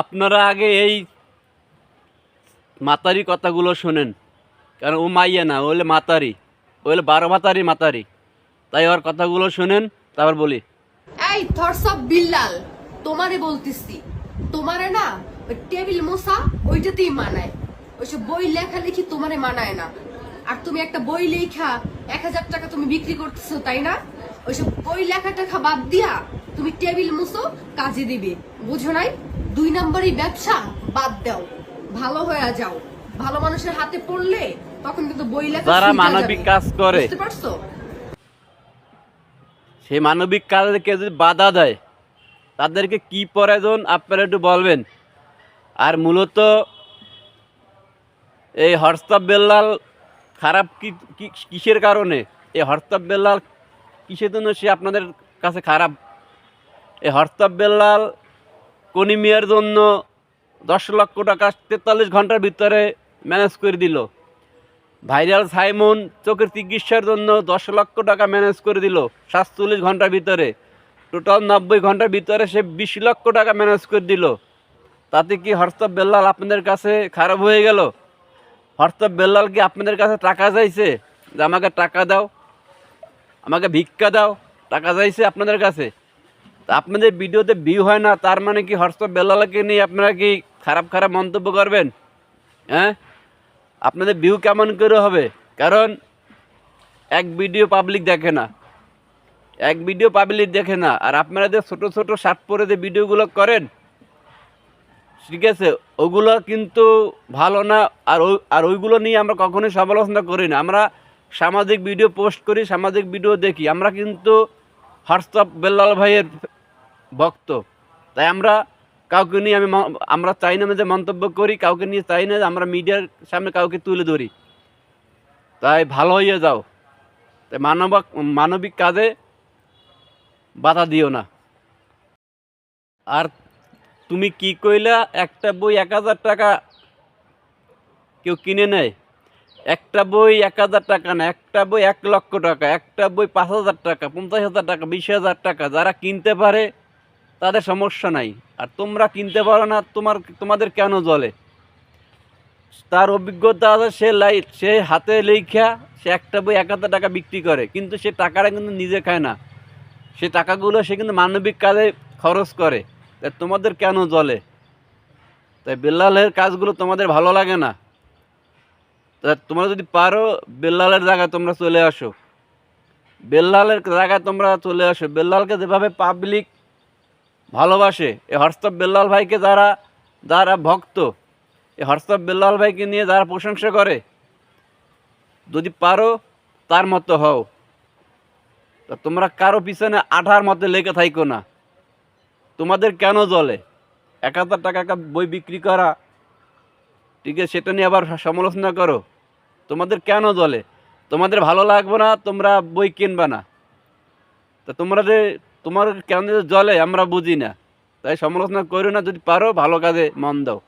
আপনারা আগে এই মাতারি কথাগুলো শোনেন। কারণ ও মাইয়া না, ও হলে মাতারি। ও হলে বারো মাতারি মাতারি। তাই ওর কথাগুলো শোনেন, তারপর বলি। এই থরসব বিল্লাল, তোমারে বলতেছি। তোমারে না, ওই টেবিল মোসা ওইটাতেই মানায়। ওইসব বই লেখালেখি তোমারে মানায় না। আর তুমি একটা বই লেখা, এক হাজার টাকা তুমি বিক্রি করতেছো, তাই না? ওইসব বই লেখা টাকা বাদ দিয়া, তুমি টেবিল মুছো, কাজে দিবে। বুঝো নাই? দুই নম্বরই ব্যবসা বাদ দাও। ভালো হয়ে যাও। ভালো মানুষের হাতে পড়লে তখন কিন্তু বই লেখা যারা মানবিক কাজ করে। বুঝতে পারছ? সেই মানবিক কাজকে যদি বাধা দেয় তাদেরকে কি প্রয়োজন আপনারা একটু বলবেন? আর মূলত এই হরস্তাব বেল্লাল খারাপ কি কিসের কারণে? এই হরস্তাব বেল্লাল কিসের জন্য সে আপনাদের কাছে খারাপ? এই হরস্তাব বেল্লাল কনিমিয়ার জন্য দশ লক্ষ টাকা তেতাল্লিশ ঘণ্টার ভিতরে ম্যানেজ করে দিল। ভাইরাল সাইমন চোখের চিকিৎসার জন্য দশ লক্ষ টাকা ম্যানেজ করে দিল সাতচল্লিশ ঘণ্টার ভিতরে। টোটাল নব্বই ঘণ্টার ভিতরে সে বিশ লক্ষ টাকা ম্যানেজ করে দিল। তাতে কি হরস্তব বেল্লাল আপনাদের কাছে খারাপ হয়ে গেল? হরস্তব বেল্লাল কি আপনাদের কাছে টাকা চাইছে? যে আমাকে টাকা দাও, আমাকে ভিক্ষা দাও, টাকা চাইছে আপনাদের কাছে? আপনাদের ভিডিওতে ভিউ হয় না, তার মানে কি হরস্তব বেল্লালকে নিয়ে আপনারা কি খারাপ খারাপ মন্তব্য করবেন? হ্যাঁ? আপনাদের ভিউ কেমন করে হবে? কারণ এক ভিডিও পাবলিক দেখে না। এক ভিডিও পাবলিক দেখে না। আর আপনারা যে ছোটো ছোটো শার্ট পরে যে ভিডিওগুলো করেন, ঠিক আছে, ওগুলো কিন্তু ভালো না। আর ওই, আর ওইগুলো নিয়ে আমরা কখনোই সমালোচনা করি না। আমরা সামাজিক ভিডিও পোস্ট করি, সামাজিক ভিডিও দেখি। আমরা কিন্তু হোয়াটসঅ্যাপ বেল্লাল ভাইয়ের ভক্ত। তাই আমরা কাউকে নিয়ে আমি আমরা চাই না যে মন্তব্য করি, কাউকে নিয়ে চাই না যে আমরা মিডিয়ার সামনে কাউকে তুলে ধরি। তাই ভালো হয়ে যাও। তাই মানব মানবিক কাজে বাধা দিও না। আর তুমি কি কইলা, একটা বই এক হাজার টাকা কেউ কিনে নেয়? একটা বই এক হাজার টাকা না, একটা বই এক লক্ষ টাকা, একটা বই পাঁচ হাজার টাকা, পঞ্চাশ হাজার টাকা, বিশ হাজার টাকা, যারা কিনতে পারে তাদের সমস্যা নাই। আর তোমরা কিনতে পারো না, তোমার, তোমাদের কেন জলে তার অভিজ্ঞতা আছে, সে লাইট সে হাতে লেখা সে একটা বই এক হাজার টাকা বিক্রি করে, কিন্তু সে টাকাটা কিন্তু নিজে খায় না। সে টাকাগুলো সে কিন্তু মানবিক কাজে খরচ করে। তাই তোমাদের কেন জলে তাই বেল্লালের কাজগুলো তোমাদের ভালো লাগে না? তা তোমরা যদি পারো, বেল্লালের জায়গায় তোমরা চলে আসো। বেল্লালের জায়গায় তোমরা চলে আসো। বেল্লালকে যেভাবে পাবলিক ভালোবাসে। এই হর্ষব বেল্লাল ভাইকে যারা যারা ভক্ত এই হর্ষব বেল্লাল ভাইকে নিয়ে যারা প্রশংসা করে, যদি পারো তার মতো হও। তা তোমরা কারও পিছনে আঠার মতো লেগে থাইকো না। তোমাদের কেন জলে এক হাজার টাকা বই বিক্রি করা, ঠিক আছে, সেটা নিয়ে আবার সমালোচনা করো। তোমাদের কেন জলে তোমাদের ভালো লাগবে না, তোমরা বই কিনবে না। তা তোমরা যে তোমার কেন জলে আমরা বুঝি না? তাই সমালোচনা করো না, যদি পারো ভালো কাজে মন দাও।